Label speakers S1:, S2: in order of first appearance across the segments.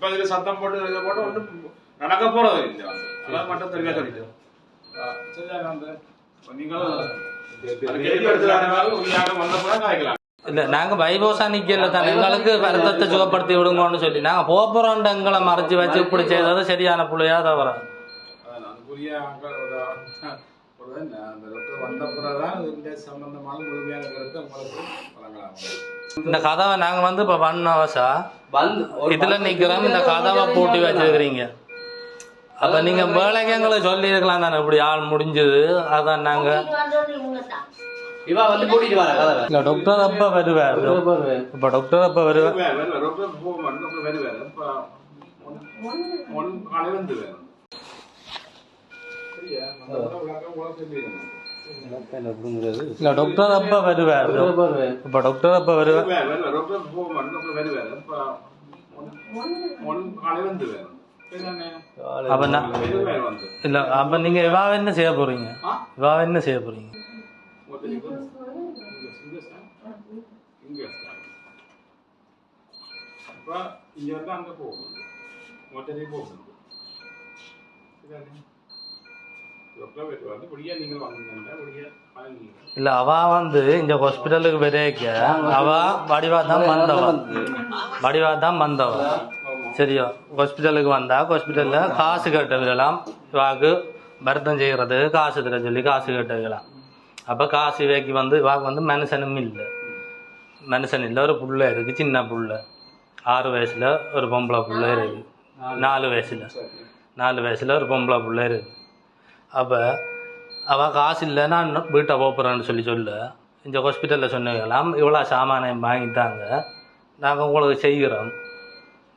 S1: இப்ப இதுல சத்தம் போட்டு இதை போட்டு ஒன்றும் நடக்க போறது இல்லை. அதான் மட்டும் தெளிவா சொல்லிட்டோம்
S2: இல்ல நாங்க வைபோசா நிக்கல தானே எங்களுக்கு வருத்தத்தை சுகப்படுத்தி விடுங்கன்னு சொல்லி. நாங்க போறோம் எங்களை மறைச்சு வச்சு இப்படி செய்தது சரியான புள்ளையா தவிர
S1: அந்த டாக்டர் வந்த பிறகுதான் இந்த சம்பந்தமான முழுமையான கருத்தை உங்களுக்கு வழங்கலாம்.
S2: இந்த கதவை நாங்க வந்து இப்ப பண்ணவசா
S3: வந்து ஒரு
S2: இதுல நிக்கிறோம் இந்த கதவை பூட்டி வச்சிருக்கிறீங்க. அப்ப நீங்க வேலைக்கு எங்களுக்கு சொல்லி இருக்கலாம் தானே இப்படி ஆள் முடிஞ்சது. அதான் நாங்க
S3: இவா வந்து கூட்டிட்டு வர கதவை.
S2: இல்ல டாக்டர் அப்ப வருவார்? இப்ப டாக்டர் அப்ப வருவார்
S1: டாக்டர் ஒன் வந்து சரியா? அந்த விளக்கம் கூட சொல்லிடுங்க
S2: இல்ல டாக்டர் அப்ப வருவார் இப்ப டாக்டர் அப்ப வருவார்
S1: வேற வேற டாக்டர் போக மாட்டோம் டாக்டர் வேறு வேறு இப்போ ஒன் காலை வந்து வேறு
S2: அப்ப நான்
S1: வேறு வேறு வந்து
S2: இல்ல அப்ப நீங்க இவா என்ன செய்ய போறீங்க
S1: ஆ?
S2: இவா என்ன செய்ய போறீங்க
S1: இங்க இங்க சார் இங்க சார் அப்ப இங்க வந்து அங்க போகணும் மொத்தத்தை போகணும் டாக்டர் வீட்டு வந்து இப்படியே நீங்கள் வந்தீங்கன்னா இப்படியே வாங்கிங்க
S2: இல்ல அவ வந்து இந்த ஹாஸ்பிட்டலுக்கு வரைக்க அவ வடிவா தான் வந்தவ. வடிவா தான் வந்தவ. சரியா ஹாஸ்பிட்டலுக்கு வந்தா ஹாஸ்பிட்டல்ல காசு கட்டுக்கலாம் இவாக்கு பரதம் செய்யறது காசு தர சொல்லி காசு கட்டுக்கலாம் அப்ப காசு வேக்கி வந்து இவாக்கு வந்து மனுஷனும் இல்லை. மனுஷன் இல்லை ஒரு புள்ள இருக்கு சின்ன புள்ள. ஆறு வயசுல ஒரு பொம்பளை புள்ள இருக்கு. நாலு வயசுல. நாலு வயசுல ஒரு பொம்பளை புள்ள இருக்கு. அப்போ அவள் காசு இல்லை நான் வீட்டை போப்புறேன்னு சொல்லி சொல்ல. இந்த ஹாஸ்பிட்டலில் சொன்னீங்களாம் இவ்வளோ சாமானியம் வாங்கிட்டாங்க. நாங்கள் உங்களுக்கு செய்கிறோம்.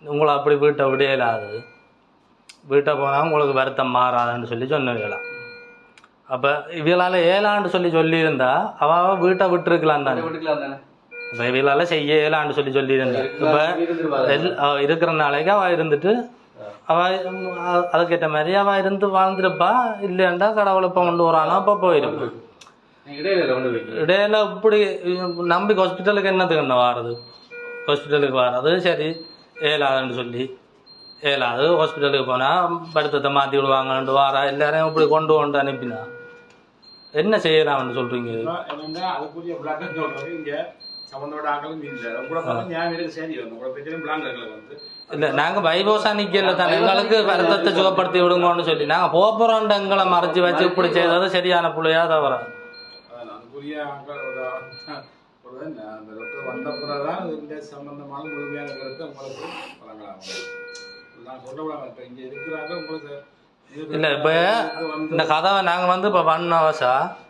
S2: உங்களை அப்படி வீட்டை விட இயலாது வீட்டை போனால் உங்களுக்கு வருத்தம் மாறாதுன்னு சொல்லி சொன்னீங்களாம். அப்போ இவளால் ஏலான்னு சொல்லி சொல்லியிருந்தா அவள் வீட்டை விட்டுருக்கலாம் தானே? இப்போ இவளால் செய்ய இயலான்னு சொல்லி சொல்லியிருந்தா. இப்போ இருக்கிற நாளைக்கு அவள் இருந்துட்டு அவள் அதுக்கேற்ற மாதிரி அவள் இருந்து வாழ்ந்துருப்பா இல்லையாண்டா கடவுளை இப்போ கொண்டு வரானோ அப்போ போயிருப்பா
S3: நீங்க இடையில கொண்டு போய்
S2: இடையில இப்படி நம்பி ஹாஸ்பிட்டலுக்கு என்னத்துக்கு என்ன வாரது ஹாஸ்பிட்டலுக்கு வாரது சரி ஏலாதுன்னு சொல்லி ஏலாது ஹாஸ்பிட்டலுக்கு போனால் படுத்தத்தை மாற்றி விடுவாங்கன்ட்டு வாரா எல்லாரையும் இப்படி கொண்டு கொண்டு அனுப்பினா என்ன செய்யலாம்னு சொல்கிறீங்க
S1: சம்பந்தப்பட்ட ஆக்களும் இல்லை உங்களை பார்த்து ஞாபகம் சரி. வந்து உங்களை பிரச்சனை பிளான் வந்து.
S2: இல்லை நாங்கள் வைபோசா நிக்கல தானே. எங்களுக்கு வருத்தத்தை சுகப்படுத்தி விடுங்கன்னு சொல்லி. நாங்கள் போகிறோம் எங்களை மறைச்சு வச்சு இப்படி செய்தது சரியான புள்ளையா தவிர
S1: அதான் அதுக்குரிய வந்த பிறகுதான் இந்த சம்பந்தமான முழுமையான கருத்தை உங்களுக்கு வழங்கலாம். நான் சொல்ல இங்க இருக்கிறாங்க உங்களுக்கு
S2: இல்ல, இப்ப இந்த கதவை நாங்கள் வந்து இப்போ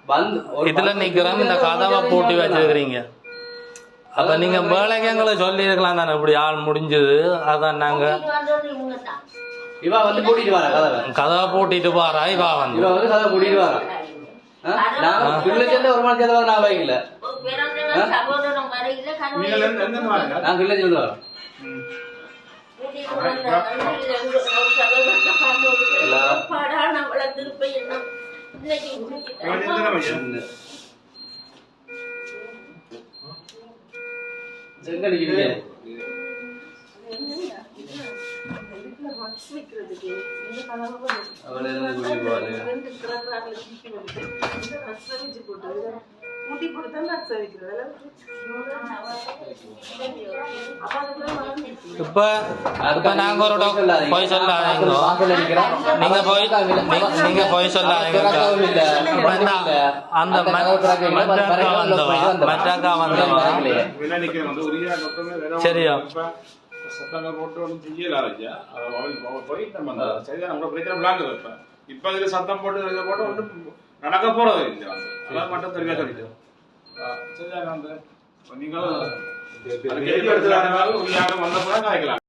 S3: வந்து ஒரு
S2: இதில் நிற்கிறோம் இந்த கதவை பூட்டி வச்சிருக்கிறீங்க. அப்போ நீங்கள் வேலைக்கு எங்களுக்கு சொல்லி இருக்கலாம் தானே இப்படி ஆள் முடிஞ்சது. அதான் நாங்கள்
S3: இவா வந்து கூட்டிட்டு வர கதவை.
S2: கதவை பூட்டிட்டு போறா இவா வந்து.
S3: இவா வந்து கதவை கூட்டிட்டு வர நாங்க பிள்ளை சேர்ந்த ஒரு மாதிரி சேர்ந்த நான்
S1: எந்த எந்த மாதிரி
S3: நான் பிள்ளை சேர்ந்து போவாரு
S4: முட்டி போட்டு தான் நட்ஸ் வைக்கிறது அப்ப அதுக்குள்ள
S2: இப்போ இப்போ நாங்கள் ஒரு போய் சொல்லாதீங்க. நீங்க போய் நீங்க- நீங்க போய் சொல்லாதீங்க. அந்த
S3: அந்த
S2: ம-
S3: கதவு திறக்க இல்லை.
S2: மற்ற அக்கா
S3: பறக்க
S2: வந்தவா?
S3: போய் வந்தவா.
S2: சரியா.
S1: சத்தங்கள் போட்டு ஒன்றும் செய்யல போய் நம்ம சரிதான் உங்களை பிரச்சனை பிளாக் இப்ப இப்ப இதுல சத்தம் போட்டு இதை போட்டு ஒன்றும் நடக்க போறது இல்லை அதான் மட்டும் வந்து நீங்களும் அது உள்ளாக வந்த கூட காய்க்கலாம்